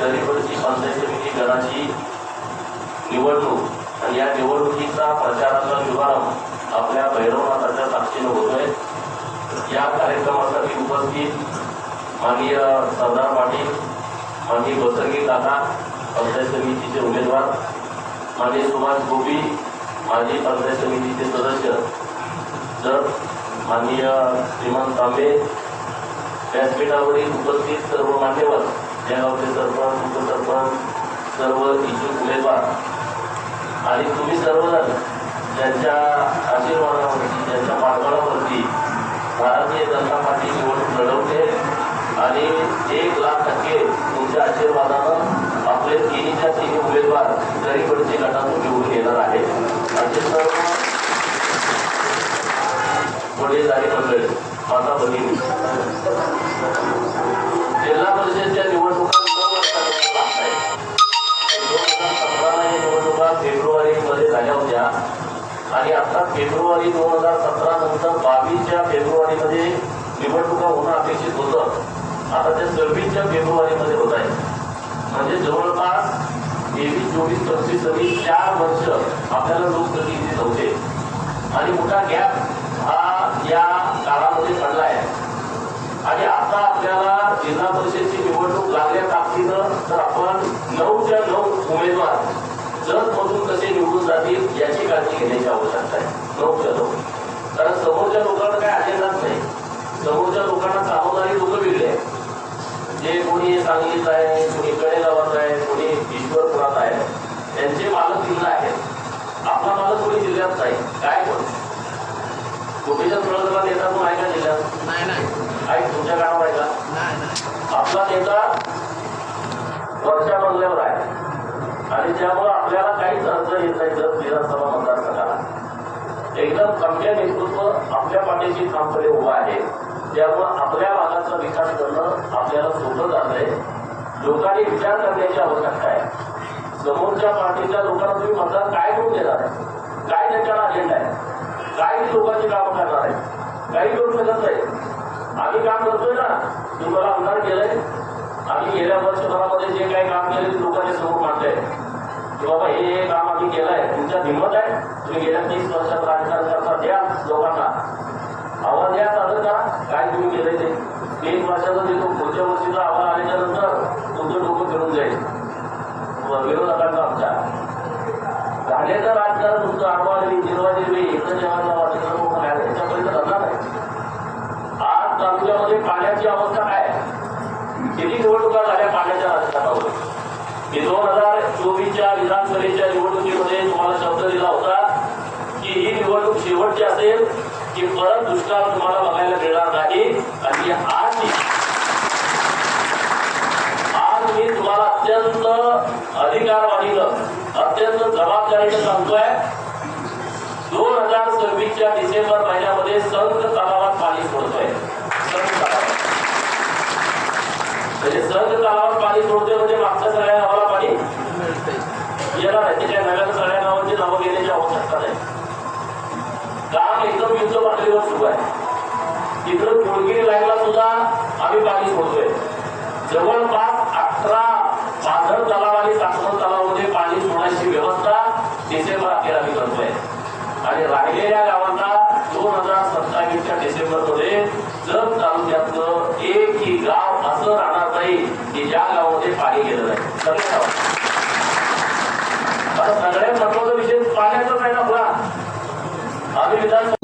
नगरपरिषद पंचायत समिती गणाची निवडणूक आणि या निवडणुकीचा प्रचाराचा शुभारंभ आपल्या भैरवनाथाच्या साक्षीनं होतोय. या कार्यक्रमासाठी उपस्थित माननीय सरदार पाटील माननीय बसंगी काका पंचायत समितीचे उमेदवार माननीय सुभाष गोपी माजी पंचायत समितीचे सदस्य तर माननीय श्रीमान तांबे व्यासपीठावरील उपस्थित सर्व मान्यवर या गावचे सरपंच उपसरपंच सर्व इच्छुक उमेदवार आणि तुम्ही सर्वजण ज्यांच्या आशीर्वादावरती ज्यांच्या पाठबळावरती भारतीय जनता पार्टी निवडणूक लढवते आणि एक लाख टक्के तुमच्या आशीर्वादानं आपले तिन्हीच्या तिन्ही उमेदवार गरीबडचे गटातून निवडून येणार आहे असे सर्व वडीलधारी मंडळी माता भगिनी. आणि आता फेब्रुवारी दोन हजार सतरा नंतर बावीसच्या फेब्रुवारीमध्ये निवडणुका होणं अपेक्षित होतं. आता त्या सव्वीसच्या फेब्रुवारीमध्ये होत आहे. म्हणजे जवळपास तेवीस चोवीस पंचवीस सव्वीस चार वर्ष आपल्याला लोकप्रतिनिधी नव्हते. आणि मोठा गॅप हा या काळामध्ये पडला आहे. आणि आता आपल्याला जिल्हा परिषद जातील याची काळजी घेण्याची आवश्यकता आहे. नऊ कारण समोरच्या लोकांना काय अजेंडाच नाही. समोरच्या लोकांना कामगारी लोक वेगळे आहेत. जे कोणी सांगलीत आहे कोणी कडेगावात आहे कोणी ईश्वरपुरात आहे. त्यांचे मालक जिल्हा आहेत. आपला मालक कोणी जिल्ह्यात नाही. काय कोण? कुठेच्या प्रवर्तनात नेता कोण आहे का जिल्ह्यात? नाही नाही. आहे तुमच्या गावात आहे का? आपला नेता वर्षा बंगल्यावर आहे. आणि त्यामुळे आपल्याला काहीच अडचण येत नाही जर विधानसभा मतदारसंघाला एकदम कमक्या नेतृत्व आपल्या पाठीशी ठामपणे उभं आहे. त्यामुळं आपल्या भागाचा विकास करणं आपल्याला सोपं जात लोकांनी विचार करण्याची आवश्यकता आहे. समोरच्या पार्टीच्या लोकांना तुम्ही मतदान काय करून देणार? आहे काय त्यांच्याला अजेंडा आहे? काही लोकांची कामं करणार आहे काही करू शकत नाही आम्ही काम करतोय ना. तुम्हाला आमदार केलंय. आम्ही गेल्या वर्षभरामध्ये जे काही काम केले ते लोकांच्या समोर मांडलंय. की बाबा हे काम आम्ही केलंय तुमच्यात हिंमत आहे? तुम्ही गेल्या तीस वर्षात राजकारण करता द्या लोकांना. आव्हान द्या सादर करा. काय तुम्ही केलंय ते? तीन वर्षाचा देतो पुढच्या वर्षीचा आव्हान आल्याच्यानंतर तुमचं डोकं फिरून जाईल. विरोधकांचा आमच्या झालेलं राजकारण तुमचं आडवाडी निर्वाजी इकडं जेव्हा वाटत याच्यापर्यंत करणार नाही. आज तालुक्यामध्ये पाण्याची अवस्था काय? आहे? किती निवडणुका झाल्या पाण्याच्या राजकारणावर मी दोन हजार चोवीसच्या विधानसभेच्या निवडणुकीमध्ये तुम्हाला शब्द दिला होता की ही निवडणूक शेवटची असेल की परत दुष्काळ तुम्हाला बघायला मिळणार नाही. आणि आज मी आज मी तुम्हाला अत्यंत अधिकार अधिकारवाणीनं अत्यंत जबाबदारीनं सांगतोय दोन हजार सव्वीसच्या डिसेंबर महिन्यामध्ये संत तलावात पाणी सोडतोय. संत तलावात. म्हणजे संत तलावात पाणी सोडतोय म्हणजे मागच्या सगळ्या याला त्याच्या नव्यानं सगळ्या गावांची नावं घेण्याची आवश्यकता नाही. काम एकदम युद्ध पातळीवर सुरू आहे. तिकडं कोळगिरी लाईनला सुद्धा आम्ही पाणी सोडतोय. जवळपास अठरा पाझर तलाव आणि साखर तलाव Punya.